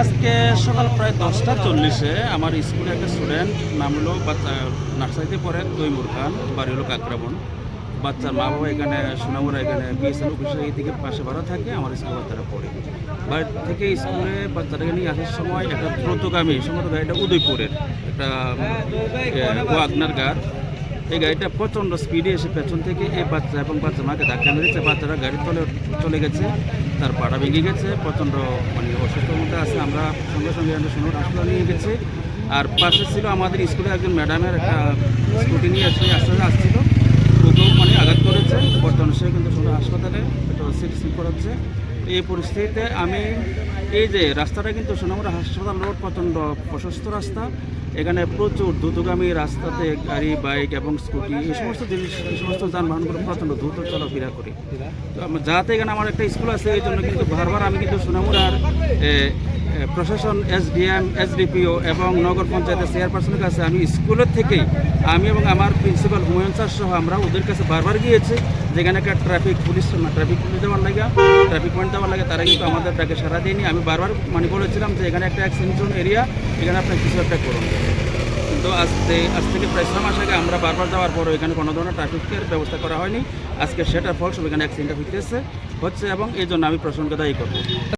আজকে সকাল প্রায় দশটা চল্লিশে আমার স্কুলে একটা স্টুডেন্ট নাম হলো বাচ্চা, নার্সারিতে পড়ে তৈমুর খান বাড়ি হলো কাকরাবন। বাচ্চার মা বাবা এখানে সোনামুরা এখানে বিএসএল অফিসের এইদিকে পাশে ভাড়া থাকে, আমার স্কুলে বাচ্চারা পড়ে। বাড়ি থেকে স্কুলে বাচ্চাটাকে নিয়ে আসার সময় একটা দ্রুতগামী, সম্ভবত গাড়িটা উদয়পুরের, একটা ওয়াগনার গার এই গাড়িটা প্রচণ্ড স্পিডে এসে পেছন থেকে এই বাচ্চা এবং বাচ্চা মাকে ধাক্কা মেরেছে। বাচ্চারা গাড়ির তলে চলে গেছে, তার পাড়া ভেঙে গেছে, প্রচণ্ড মানে অসুস্থর মধ্যে আছে। আমরা সঙ্গে সঙ্গে আমরা সোনার হাসপাতালে নিয়ে গেছি। আর পাশে ছিল আমাদের স্কুলে একজন ম্যাডামের একটা স্কুটি নিয়ে এসে আস্তে আস্তে আসছিল। ওকেও মানে আঘাত করেছে। বর্তমানে সে কিন্তু সোনার হাসপাতালে একটা চিকিৎসা করাচ্ছে। এই পরিস্থিতিতে আমি এই যে রাস্তাটা কিন্তু সোনামুড়া হাসপাতাল রোড প্রচণ্ড প্রশস্ত রাস্তা। এখানে প্রচুর দ্রুতগামী রাস্তাতে গাড়ি, বাইক এবং স্কুটি এই সমস্ত জিনিস, এই সমস্ত যানবাহনগুলো প্রচণ্ড দ্রুত চলাফেরা করে। তো যাতে এখানে আমার একটা স্কুল আছে, এই জন্য কিন্তু বারবার আমি কিন্তু সোনামুড়ার প্রশাসন, এসডিএম, এসডিপিও এবং নগর পঞ্চায়েতের চেয়ারপারসনের কাছে আমি স্কুলের থেকেই আমি এবং আমার প্রিন্সিপাল হুমায়ুন স্যার সহ আমরা ওদের কাছে বারবার গিয়েছি, যেখানে একটা ট্রাফিক পুলিশ ট্রাফিক পুলিশ দেওয়ার লাগে, ট্রাফিক পয়েন্ট দেওয়ার লাগে, তারা কিন্তু আমাদের ডাকে সারা দেয়নি। আমি বারবার মানে বলেছিলাম যে এখানে একটা অ্যাক্সিডেন্ট এরিয়া এখানে আপনার কিছু একটা করুন। কিন্তু আজ থে- আজ থেকে প্রায় ছ মাস আগে আমরা বারবার যাওয়ার পরও এখানে কোনো ধরনের ট্রাফিকের ব্যবস্থা করা হয়নি। আজকে সেটার ফলস্বরূপ এখানে অ্যাক্সিডেন্ট হইতেছে, হচ্ছে এবং এই জন্য আমি প্রশাসনকে দায়ী করব।